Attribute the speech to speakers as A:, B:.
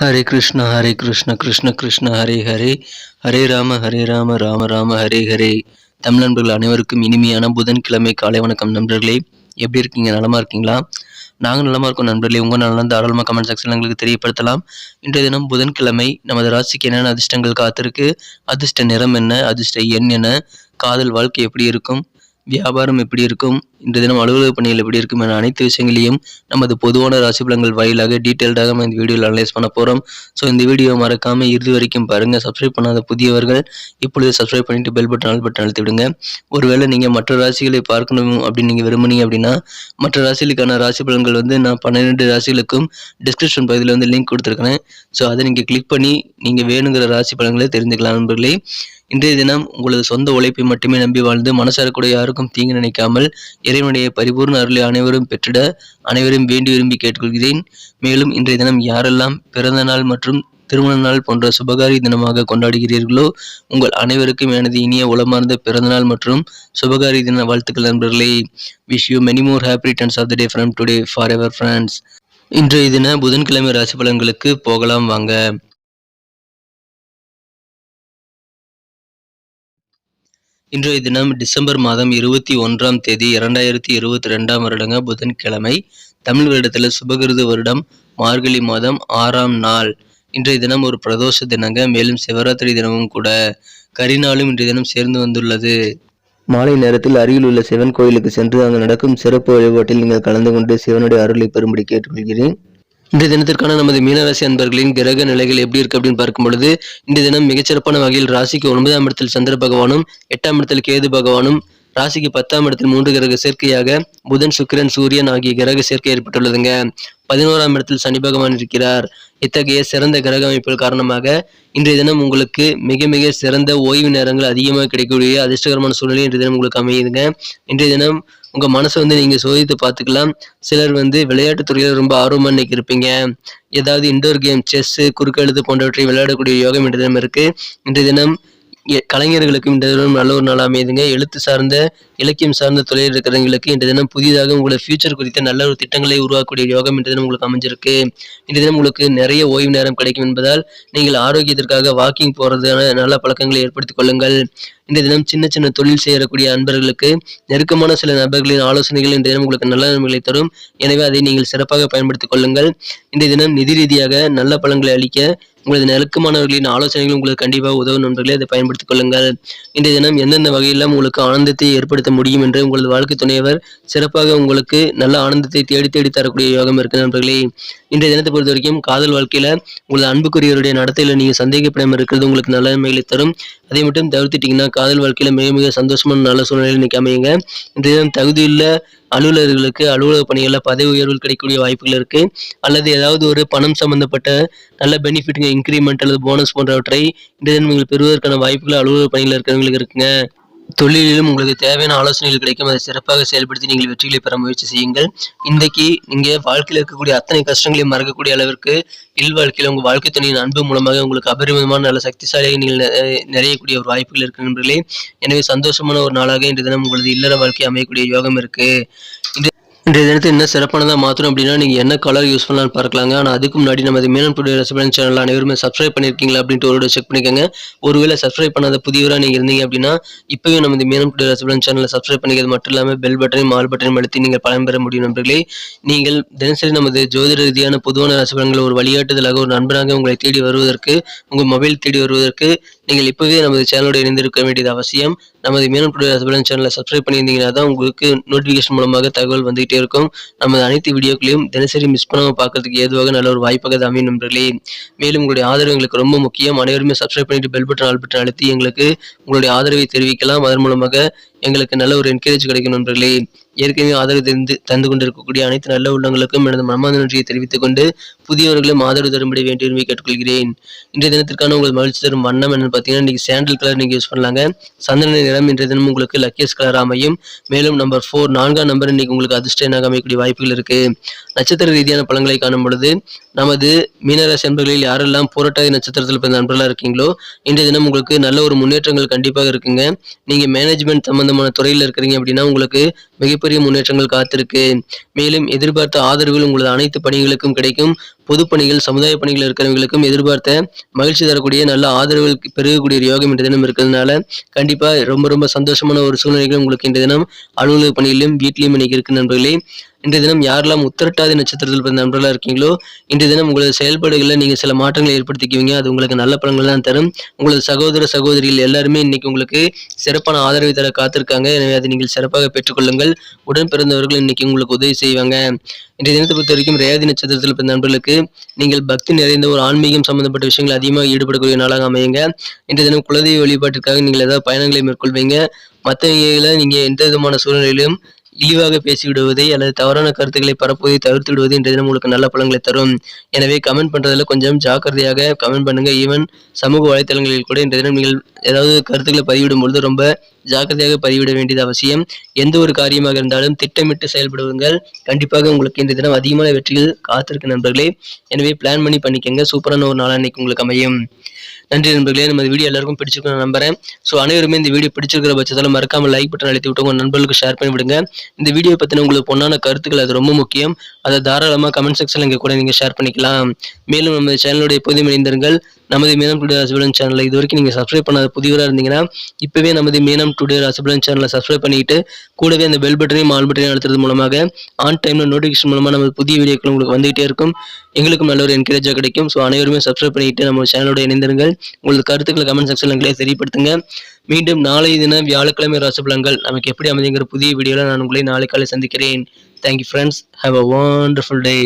A: ஹரே கிருஷ்ணா ஹரே கிருஷ்ண கிருஷ்ண கிருஷ்ண ஹரே ஹரே. ஹரே ராம ஹரே ராம ராம ராம ஹரே ஹரே. தமிழ் நண்பர்கள் அனைவருக்கும் இனிமையான புதன்கிழமை காலை வணக்கம் நண்பர்களே. எப்படி இருக்கீங்க? நலமாக இருக்கீங்களா? நாங்கள் நலமாக இருக்கோம் நண்பர்களே. உங்கள் நலன் தாராளமாக கமெண்ட் செக்ஷன் எங்களுக்கு தெரியப்படுத்தலாம். இன்றைய தினம் புதன்கிழமை. நமது ராசிக்கு என்னென்ன அதிர்ஷ்டங்கள் காத்திருக்கு? அதிர்ஷ்ட நிறம் என்ன? அதிர்ஷ்ட எண் என்ன? காதல் வாழ்க்கை எப்படி இருக்கும்? வியாபாரம் எப்படி இருக்கும்? இன்றைய தினம் அலுவலக பணிகள் எப்படி இருக்கும் என அனைத்து விஷயங்களையும் நமது பொதுவான ராசி பலன்கள் வாயிலாக டீட்டெயில்டாக நம்ம இந்த வீடியோவில் அனலைஸ் பண்ண போகிறோம் ஸோ இந்த வீடியோ மறக்காமல் இறுதி வரைக்கும் பாருங்கள் சப்ஸ்கிரைப் பண்ணாத புதியவர்கள் இப்பொழுது சப்ஸ்கிரைப் பண்ணிட்டு பெல் பட்டன் ஆல் பட்டன் அழுத்தி விடுங்க. ஒருவேளை நீங்கள் மற்ற ராசிகளை பார்க்கணும் அப்படின்னு நீங்கள் விரும்புனீங்க அப்படின்னா மற்ற ராசிகளுக்கான ராசி பலன்கள் வந்து நான் பன்னிரெண்டு ராசிகளுக்கும் டிஸ்கிரிப்ஷன் பகுதியில் வந்து லிங்க் கொடுத்துருக்கிறேன். ஸோ அதை நீங்கள் கிளிக் பண்ணி நீங்கள் வேணுங்கிற ராசி பலன்களை தெரிஞ்சுக்கலாம் நண்பர்களே. இன்றைய தினம் உங்களது சொந்த உழைப்பை மட்டுமே நம்பி வாழ்ந்து மனசார கூட யாருக்கும் தீங்கு நினைக்காமல் இறைவனுடைய பரிபூர்ண அருளை அனைவரும் பெற்றிட அனைவரும் வேண்டி விரும்பி கேட்டுக்கொள்கிறேன். மேலும் இன்றைய தினம் யாரெல்லாம் பிறந்த நாள் மற்றும் திருமண நாள் போன்ற சுபகாரி தினமாக கொண்டாடுகிறீர்களோ உங்கள் அனைவருக்கும் எனது இனிய உளமார்ந்த பிறந்தநாள் மற்றும் சுபகாரி தின வாழ்த்துக்கள் நண்பர்களே. Wish you many more happy returns of the day from today forever friends இன்றைய தின புதன்கிழமை ராசி பலன்களுக்கு போகலாம் வாங்க. இன்றைய தினம் டிசம்பர் மாதம் இருபத்தி ஒன்றாம் தேதி இரண்டாயிரத்தி இருபத்தி ரெண்டாம் வருடங்க புதன்கிழமை. தமிழ் வருடத்தில் சுபகிருது வருடம் மார்கழி மாதம் ஆறாம் நாள். இன்றைய தினம் ஒரு பிரதோஷ தினங்க மேலும் சிவராத்திரி தினமும் கூட. கரிநாளும் இன்றைய தினம் சேர்ந்து வந்துள்ளது. மாலை நேரத்தில் அருகில் உள்ள சிவன் கோயிலுக்கு சென்று அங்கு நடக்கும் சிறப்பு வழிபாட்டில் நீங்கள் கலந்து கொண்டு சிவனுடைய அருளை பெறும்படி கேட்டுக்கொள்கிறேன். இன்றைய தினத்திற்கான நமது மீனராசி அன்பர்களின் கிரக நிலைகள் எப்படி இருக்கு அப்படின்னு பார்க்கும் பொழுது இந்த தினம் மிகச்சிறப்பான வகையில் ராசிக்கு ஒன்பதாம் இடத்தில் சந்திர பகவானும் எட்டாம் இடத்தில் கேது பகவானும் ராசிக்கு பத்தாம் இடத்தில் மூன்று கிரக சேர்க்கையாக புதன் சுக்கிரன் சூரியன் ஆகிய கிரக சேர்க்கை ஏற்பட்டுள்ளதுங்க. பதினோராம் இடத்தில் சனி பகவான் இருக்கிறார். இத்தகைய சிறந்த கிரக அமைப்புகள் காரணமாக இன்றைய தினம் உங்களுக்கு மிக மிக சிறந்த ஓய்வு நேரங்கள் அதிகமாக கிடைக்கக்கூடிய அதிர்ஷ்டகரமான சூழ்நிலை இன்றைய தினம் உங்களுக்கு அமையுதுங்க. இன்றைய தினம் உங்கள் மனசை வந்து நீங்கள் சோதித்து பார்த்துக்கலாம். சிலர் வந்து விளையாட்டுத் துறையில் ரொம்ப ஆர்வமாக இன்னைக்கு இருப்பீங்க. ஏதாவது இண்டோர் கேம் செஸ்ஸு குறுக்கெழுத்து போன்றவற்றை விளையாடக்கூடிய யோகம் இன்றைய தினம் இருக்கு. இன்றைய தினம் கலைஞர்களுக்கும் இந்த தினம் நல்ல ஒரு நாள் அமையுதுங்க. எழுத்து சார்ந்த இலக்கியம் சார்ந்த தொழில் இருக்கிறவங்களுக்கு இந்த தினம் புதிதாக உங்களோட ஃபியூச்சர் குறித்த நல்ல ஒரு திட்டங்களை உருவாக்கக்கூடிய யோகம் இந்த தினம் உங்களுக்கு அமைஞ்சிருக்கு. இந்த தினம் உங்களுக்கு நிறைய ஓய்வு நேரம் கிடைக்கும் என்பதால் நீங்கள் ஆரோக்கியத்திற்காக வாக்கிங் போகிறதுக்கான நல்ல பழக்கங்களை ஏற்படுத்திக் கொள்ளுங்கள். இந்த தினம் சின்ன சின்ன தொழில் செய்யக்கூடிய அன்பர்களுக்கு நெருக்கமான சில நபர்களின் ஆலோசனைகள் இந்த தினம் உங்களுக்கு நல்ல நன்மைகளை தரும். எனவே அதை நீங்கள் சிறப்பாக பயன்படுத்திக் கொள்ளுங்கள். இந்த தினம் நிதி ரீதியாக நல்ல பலன்களை அளிக்க உங்களது நெருக்கமானவர்களின் ஆலோசனைகள் உங்களுக்கு கண்டிப்பாக உதவும் நண்பர்களே அதை பயன்படுத்திக் கொள்ளுங்கள். இந்த தினம் எந்தெந்த வகையெல்லாம் உங்களுக்கு ஆனந்தத்தை ஏற்படுத்த முடியும் என்று உங்களது வாழ்க்கை துணையவர் சிறப்பாக உங்களுக்கு நல்ல ஆனந்தத்தை தேடி தேடி தரக்கூடிய யோகம் இருக்கு நண்பர்களே. இன்றைய தினத்தை பொறுத்த வரைக்கும் காதல் வாழ்க்கையில உங்களது அன்புக்குரியவருடைய நடத்தையில நீங்க சந்தேகப்படாமல் இருக்கிறது உங்களுக்கு நல்ல நன்மைகளை தரும். அதை மட்டும் தவிர்த்துட்டீங்கன்னா காதல் வாழ்க்கையில் மிக மிக சந்தோஷமான நல்ல சூழ்நிலையில் இன்னைக்கு அமையுங்க. இன்றைய தினம் தகுதியுள்ள அலுவலர்களுக்கு அலுவலக பணிகளில் பதவி உயர்வுகள் கிடைக்கக்கூடிய வாய்ப்புகள் இருக்கு. அல்லது ஏதாவது ஒரு பணம் சம்பந்தப்பட்ட நல்ல பெனிஃபிட்டுங்க இன்க்ரிமெண்ட் அல்லது போனஸ் போன்றவற்றை இந்த தினம் நீங்கள் பெறுவதற்கான வாய்ப்புகள் அலுவலக பணியில் இருக்கிறவங்களுக்கு இருக்குங்க. தொழிலிலும் உங்களுக்கு தேவையான ஆலோசனைகள் கிடைக்கும். அதை சிறப்பாக செயல்படுத்தி நீங்கள் வெற்றிகளை பெற முயற்சி செய்யுங்கள். இன்றைக்கு நீங்கள் வாழ்க்கையில் இருக்கக்கூடிய அத்தனை கஷ்டங்களையும் மறக்கக்கூடிய அளவிற்கு இல் வாழ்க்கையில் வாழ்க்கை துணையின் அன்பு மூலமாக உங்களுக்கு அபரிமிதமான நல்ல சக்திசாலியாக நீங்கள் நிறையக்கூடிய ஒரு வாய்ப்புகள் இருக்கு நண்பர்களே. எனவே சந்தோஷமான ஒரு நாளாக இன்று தினம் உங்களது இல்லற வாழ்க்கை அமையக்கூடிய யோகம் இருக்கு. இன்று இன்றைய தினத்தை என்ன சிறப்பானதாக மாற்றணும் அப்படின்னா நீங்கள் என்ன கலர் யூஸ் பண்ணலாம்னு பார்க்கலாங்க. ஆனால் அதுக்கு முன்னாடி நமது மீனன் புதிய ரெசிபன் சேனல் அனைவருமே சப்ஸ்கிரைப் பண்ணியிருக்கீங்களா அப்படின்ட்டு ஒரு செக் பண்ணிக்கோங்க. ஒருவேளை சப்ஸ்கிரைப் பண்ணாத புதியவராக நீங்கள் இருந்தீங்க அப்படின்னா இப்போவே நமது மீனன் புதிய ரசபலன் சேனலை சப்ஸ்கிரைப் பண்ணிக்கிறது மட்டும் இல்லாமல் பெல் பட்டனையும் ஆல் பட்டனையும் அழுத்தி நீங்கள் பலன் பெற முடியும் நண்பர்களே. நீங்கள் தினசரி நமது ஜோதிட ரீதியான பொதுவான ரசபலன்கள் ஒரு வழிகாட்டுதலாக ஒரு நண்பராக உங்களை தேடி வருவதற்கு உங்கள் மொபைல் தேடி வருவதற்கு நீங்கள் இப்போவே நமது சேனலோடு இணைந்திருக்க வேண்டியது அவசியம். நமது மீனம் புதிய ரசபலன் சேனலை சப்ஸ்கிரைப் பண்ணியிருந்தீங்கன்னா தான் உங்களுக்கு நோட்டிஃபிகேஷன் மூலமாக தகவல் வந்துகிட்டே இருக்கும். நமது அனைத்து வீடியோக்களையும் தினசரி மிஸ் பண்ணாமல் பார்க்கறதுக்கு ஏதுவாக நல்ல ஒரு வாய்ப்பாக அது அமையும் நண்பர்களே. மேலும் உங்களுடைய ஆதரவு எங்களுக்கு ரொம்ப முக்கியம். அனைவருமே சப்ஸ்கிரைப் பண்ணிட்டு பெல் பட்டன் ஆல் பட்டன் அழுத்தி எங்களுக்கு உங்களுடைய ஆதரவை தெரிவிக்கலாம். அதன் மூலமாக எங்களுக்கு நல்ல ஒரு என்கரேஜ் கிடைக்கும் நண்பர்களே. ஏற்கனவே ஆதரவு தந்து தந்து கொண்டிருக்கக்கூடிய அனைத்து நல்ல உள்ளங்களுக்கும் எனது மனமார்ந்த நன்றியை தெரிவித்துக் கொண்டு புதியவர்களும் ஆதரவு தரும்படி வேண்டி விரும்பி கேட்டுக்கொள்கிறேன். இன்றைய தினத்திற்கான உங்கள் மகிழ்ச்சி தரும் வண்ணம் என்னன்னு பார்த்தீங்கன்னா இன்னைக்கு சாண்டல் கலர் நீங்கள் யூஸ் பண்ணலாங்க. சந்தன நிறம் இன்றைய தினம் உங்களுக்கு லக்கியஸ் கலர் அமையும். மேலும் நம்பர் ஃபோர் நான்காம் நம்பர் இன்னைக்கு உங்களுக்கு அதிர்ஷ்ட எண்ணாக அமையக்கூடிய வாய்ப்புகள் இருக்கு. நட்சத்திர ரீதியான பழங்களை காணும் பொழுது நமது மீனராசி நண்பர்களில் யாரெல்லாம் போராட்டாதி நட்சத்திரத்தில் பிறந்த நண்பர்களாக இருக்கீங்களோ இன்றைய தினம் உங்களுக்கு நல்ல ஒரு முன்னேற்றங்கள் கண்டிப்பாக இருக்குங்க. நீங்க மேனேஜ்மெண்ட் சம்பந்த சம்பந்தமான துறையில் இருக்கிறீங்க அப்படின்னா உங்களுக்கு மிகப்பெரிய முன்னேற்றங்கள் காத்திருக்கு. மேலும் எதிர்பார்த்த ஆதரவுகள் உங்களது அனைத்து பணிகளுக்கும் கிடைக்கும். பொதுப்பணிகள் சமுதாய பணிகள் இருக்கிறவங்களுக்கும் எதிர்பார்த்த மகிழ்ச்சி தரக்கூடிய நல்ல ஆதரவுகள் பெருகக்கூடிய ஒரு யோகம் இன்றைய தினம் இருக்கிறதுனால கண்டிப்பா ரொம்ப ரொம்ப சந்தோஷமான ஒரு சூழ்நிலைகள் உங்களுக்கு இன்றைய தினம் அலுவலக பணியிலும் வீட்லையும் இன்னைக்கு இருக்கு நண்பர்களே. இன்றைய தினம் யாரெல்லாம் உத்திரட்டாதி நட்சத்திரத்தில் பிறந்த நண்பர்களாக இருக்கீங்களோ இன்றைய தினம் உங்களது செயல்பாடுகளில் நீங்கள் சில மாற்றங்களை ஏற்படுத்திக்குவீங்க. அது உங்களுக்கு நல்ல பலன்கள் தான் தரும். உங்களது சகோதர சகோதரிகள் எல்லாருமே இன்னைக்கு உங்களுக்கு சிறப்பான ஆதரவை தர காத்திருக்காங்க. எனவே அதை நீங்கள் சிறப்பாக பெற்றுக்கொள்ளுங்கள். உடன் பிறந்தவர்கள் இன்னைக்கு உங்களுக்கு உதவி செய்வாங்க. இன்றைய தினத்தை பொறுத்த வரைக்கும் ரேவதி நட்சத்திரத்தில் பிறந்த நண்பர்களுக்கு நீங்கள் பக்தி நிறைந்த ஒரு ஆன்மீகம் சம்பந்தப்பட்ட விஷயங்கள் அதிகமாக ஈடுபடக்கூடிய நாளாக அமையுங்க. இன்றைய தினம் குலதெய்வ வழிபாட்டிற்காக நீங்கள் ஏதாவது பயணங்களை மேற்கொள்வீங்க. மற்ற நீங்கள் எந்த விதமான சூழ்நிலையிலும் இழிவாக பேசிவிடுவதை அல்லது தவறான கருத்துக்களை பரப்புவதை தவிர்த்து விடுவது இன்றைய தினம் உங்களுக்கு நல்ல பலன்களை தரும். எனவே கமெண்ட் பண்றதுல கொஞ்சம் ஜாக்கிரதையாக கமெண்ட் பண்ணுங்க. ஈவன் சமூக வலைத்தளங்களில் கூட இன்றைய தினம் நீங்கள் ஏதாவது கருத்துக்களை பதிவிடும் பொழுது ரொம்ப ஜாக்கிரதையாக பதிவிட வேண்டியது அவசியம். எந்த ஒரு காரியமாக இருந்தாலும் திட்டமிட்டு செயல்படுவீர்கள் கண்டிப்பாக உங்களுக்கு இன்றைய தினம் அதிகமான வெற்றிகள் காத்திருக்கு நண்பர்களே. எனவே பிளான் பண்ணி பண்ணிக்கங்க. சூப்பரான ஒரு நாள் அன்னைக்கு உங்களுக்கு அமையும். நன்றி நண்பர்களே. நம்ம வீடியோ எல்லாருக்கும் பிடிச்சிருக்கும் நம்புறேன். ஸோ அனைவருமே இந்த வீடியோ பிடிச்சிருக்கிற பட்சத்தில் மறக்காம லைக் பட்டன் அழுத்தி விட்டு உங்கள் நண்பர்களுக்கு ஷேர் பண்ணி விடுங்க. இந்த வீடியோ பற்றின உங்களுக்கு பொண்ணான கருத்துக்கள் அது ரொம்ப முக்கியம். அதை தாராளமாக கமெண்ட் செக்ஷனில் இங்கே கூட நீங்கள் ஷேர் பண்ணிக்கலாம். மேலும் நம்ம சேனலுடைய புதிய இணைந்திருங்கள். நமது மீனம் டுடே ராசிபலன் சேனலை இது வரைக்கும் நீங்கள் சப்ஸ்கிரைப் பண்ணாத புதியவராக இருந்தீங்கன்னா இப்போவே நமது மீனம் டுடே ராசிபலன் சேனலை சப்ஸ்கிரைப் பண்ணிட்டு கூடவே அந்த பெல் பட்டனையும் ஆல் பட்டனையும் அழுத்துறது மூலமாக ஆன் டைமில் நோட்டிஃபிகேஷன் மூலமாக நமது புதிய வீடியோக்கள் உங்களுக்கு வந்துகிட்டே இருக்கும். எங்களுக்கும் நல்ல ஒரு என்கரேஜாக கிடைக்கும். ஸோ அனைவருமே சப்ஸ்கிரைப் பண்ணிட்டு நம்ம சேனலோட இணைந்திருங்கள். உங்களது கருத்துக்களை கமெண்ட் செக்ஷனில் எங்களே தெரியப்படுத்துங்க. மீண்டும் நாளை தினம் வியாழக்கிழமை ராசபலங்கள் நமக்கு எப்படி அமைதிங்கிற புதிய வீடியோவில் நான் உங்களை நாளை காலை சந்திக்கிறேன். Thank you friends have a wonderful day